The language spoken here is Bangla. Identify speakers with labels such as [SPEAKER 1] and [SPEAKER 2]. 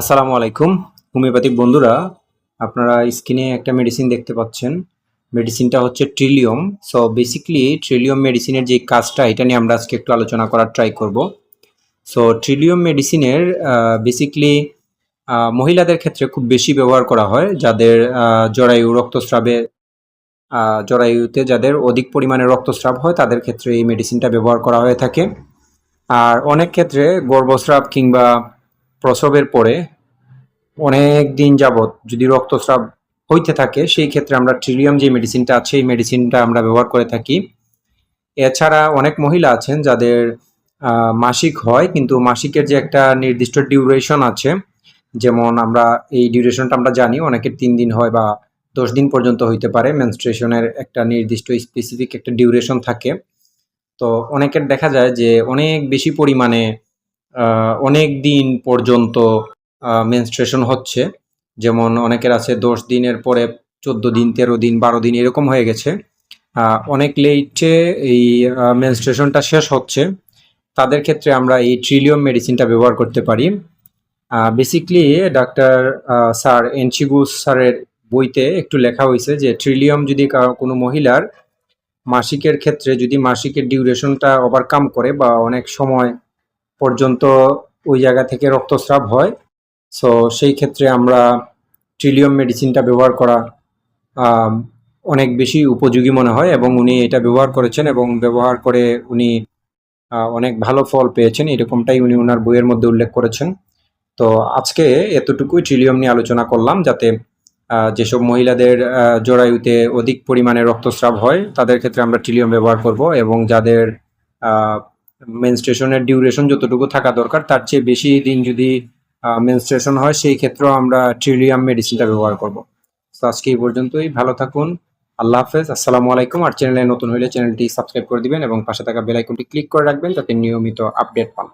[SPEAKER 1] আসসালামু আলাইকুম। হোমিওপ্যাথিক বন্ধুরা, আপনারা স্ক্রিনে একটা মেডিসিন দেখতে পাচ্ছেন। মেডিসিনটা হচ্ছে ট্রিলিয়ম সো বেসিক্যালি ট্রিলিয়ম মেডিসিনের যে কাজটা, এটা নিয়ে আমরা আজকে একটু আলোচনা করার ট্রাই করব। সো ট্রিলিয়ম মেডিসিনের বেসিক্যালি মহিলাদের ক্ষেত্রে খুব বেশি ব্যবহার করা হয়, যাদের জরায়ু, রক্তস্রাবে জরায়ুতে যাদের অধিক পরিমাণে রক্তস্রাব হয়, তাদের ক্ষেত্রে এই মেডিসিনটা ব্যবহার করা হয়ে থাকে। আর অনেক ক্ষেত্রে গর্ভস্রাব কিংবা প্রসবের পরে অনেক দিন যাবত যদি রক্তস্রাব হইতে থাকে, সেই ক্ষেত্রে আমরা ট্রিলিয়াম যে মেডিসিনটা আছে, এই মেডিসিনটা আমরা ব্যবহার করে থাকি। এছাড়া অনেক মহিলা আছেন যাদের মাসিক হয়, কিন্তু মাসিকের যে একটা নির্দিষ্ট ডিউরেশন আছে, যেমন আমরা এই ডিউরেশনটা আমরা জানি, অনেকের তিন দিন হয় বা দশ দিন পর্যন্ত হইতে পারে মেনস্ট্রেশনের একটা নির্দিষ্ট স্পেসিফিক একটা ডিউরেশন থাকে। তো অনেকের দেখা যায় যে অনেক বেশি পরিমাণে অনেক দিন পর্যন্ত মেনস্ট্রেশন হচ্ছে। যেমন অনেকের আছে দশ দিনের পরে চোদ্দ দিন, তেরো দিন, বারো দিন এরকম হয়ে গেছে। অনেক লেটে এই মেনস্ট্রেশনটা শেষ হচ্ছে। তাদের ক্ষেত্রে আমরা এই ট্রিলিয়ম মেডিসিনটা ব্যবহার করতে পারি। বেসিকলি ডাক্তার স্যার এনচিগুস স্যারের বইতে একটু লেখা হয়েছে যে ট্রিলিয়ম যদি কোনো মহিলার মাসিকের ক্ষেত্রে যদি মাসিকের ডিউরেশনটা ওভারকাম করে বা অনেক সময় পর্যন্ত ওই জায়গা থেকে রক্তস্রাব হয়। সো সেই ক্ষেত্রে আমরা ট্রিলিয়ম মেডিসিনটা ব্যবহার করা অনেক বেশি উপযোগী মনে হয় এবং উনি এটা ব্যবহার করেছেন এবং ব্যবহার করে উনি অনেক ভালো ফল পেয়েছেন। এরকমটাই উনি ওনার বইয়ের মধ্যে উল্লেখ করেছেন। তো আজকে এতটুকুই ট্রিলিয়ম নিয়ে আলোচনা করলাম যাতে যেসব মহিলাদের জরায়ুতে অধিক পরিমাণে রক্তস্রাব হয়, তাদের ক্ষেত্রে আমরা ট্রিলিয়ম ব্যবহার করব এবং যাদের মেনস্ট্রেশনের ডিউরেশন যতটুকু থাকা দরকার, তার চেয়ে বেশি দিন যদি মেনস্ট্রেশন হয়, সেই ক্ষেত্রেও আমরা ট্রিলিয়াম মেডিসিনটা ব্যবহার করব। তো আজকে এই পর্যন্তই, ভালো থাকুন, আল্লাহ হাফেজ, আসসালামু আলাইকুম, আর চ্যানেলে নতুন হলে চ্যানেলটি সাবস্ক্রাইব করে দিবেন এবং পাশে থাকা বেল আইকনটি ক্লিক করে রাখবেন, যাতে নিয়মিত আপডেট পান।